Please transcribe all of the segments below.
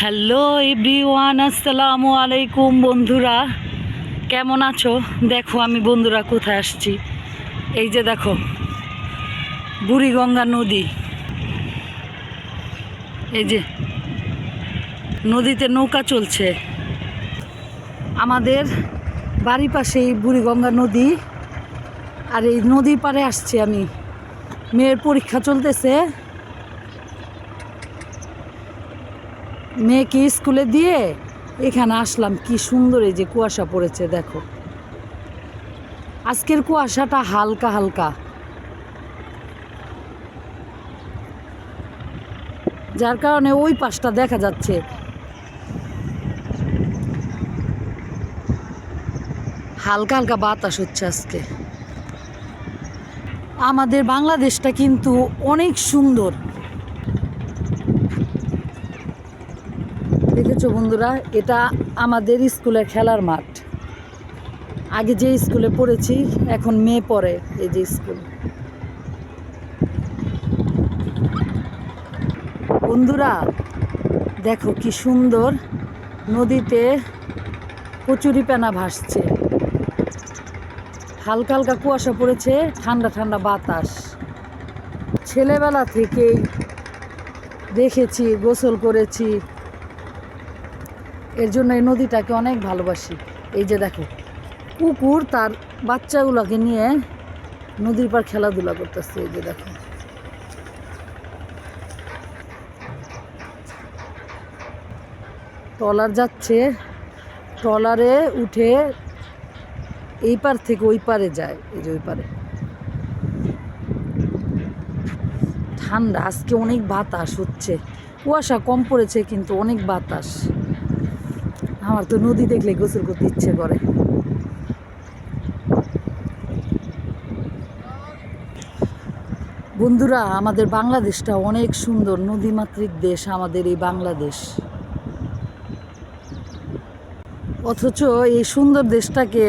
Hello everyone আসসালামু আলাইকুম বন্ধুরা। কেমন আছো? দেখো, আমি বন্ধুরা কোথায় আসছি। এই যে দেখো, বুড়িগঙ্গা নদী। এই যে, নদীতে নৌকা চলছে। আমাদের বাড়ি পাশেই বুড়িগঙ্গা নদী। আর এই নদীর পাড়ে আসছি আমি। মেয়ের পরীক্ষা চলতেছে। মেয়েকে স্কুলে দিয়ে এখানে আসলাম। কি সুন্দর এই যে কুয়াশা পড়েছে, দেখো। আজকের কুয়াশাটা হালকা হালকা। যার কারণে ওই পাশটা দেখা যাচ্ছে। হালকা হালকা বাতাস হচ্ছে আজকে। আমাদের বাংলাদেশটা কিন্তু অনেক সুন্দর। দেখেছ বন্ধুরা? এটা আমাদের স্কুলের খেলার মাঠ। আগে যে স্কুলে পড়েছি, এখন মেয়ে পড়ে এই যে স্কুল। বন্ধুরা, দেখো কি সুন্দর নদীতে কচুরি পেনা ভাসছে। হালকা হালকা কুয়াশা পড়েছে, ঠান্ডা ঠান্ডা বাতাস। ছেলেবেলা থেকেই দেখেছি, গোসল করেছি এর জন্য এই নদীটাকে অনেক ভালোবাসি। এই যে দেখো, কুকুর তার বাচ্চাগুলোকে নিয়ে নদীর পার খেলাধুলা করতেছে, এই যে দেখো। ট্রলার যাচ্ছে, ট্রলারে উঠে এই পার থেকে ওই পারে যায়, এই যে ওই পারে ঠান্ডা, আজকে অনেক বাতাস হচ্ছে। কুয়াশা কম পড়েছে, কিন্তু অনেক বাতাস। আমার তো নদী দেখলে গোসল করতে ইচ্ছে করে। বন্ধুরা, আমাদের বাংলাদেশটা অনেক সুন্দর, নদীমাতৃক দেশ আমাদের এই বাংলাদেশ। অথচ এই সুন্দর দেশটাকে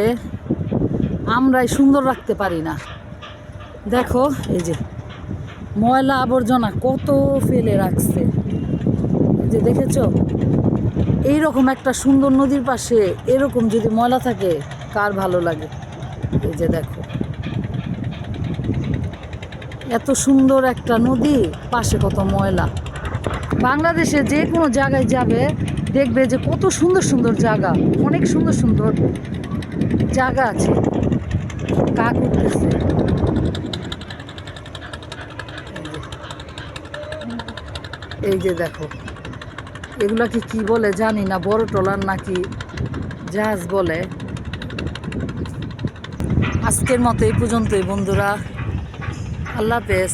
আমরাই সুন্দর রাখতে পারি না। দেখো, এই যে ময়লা আবর্জনা কত ফেলে রাখছে। যে দেখেছ? এইরকম একটা সুন্দর নদীর পাশে এরকম যদি ময়লা থাকে, কার ভালো লাগে? এই যে দেখো। এত সুন্দর একটা নদী, পাশে কত ময়লা। বাংলাদেশে যে কোনো জায়গায় যাবে, দেখবে যে কত সুন্দর সুন্দর জায়গা, অনেক সুন্দর সুন্দর জায়গা আছে। কাক উঠতেছে। এই যে দেখো। এগুলাকে কি বলে জানি না, বড় ট্রলার নাকি জাহাজ বলে। আজকের মতো এই পর্যন্তই বন্ধুরা। আল্লাহ হাফেজ।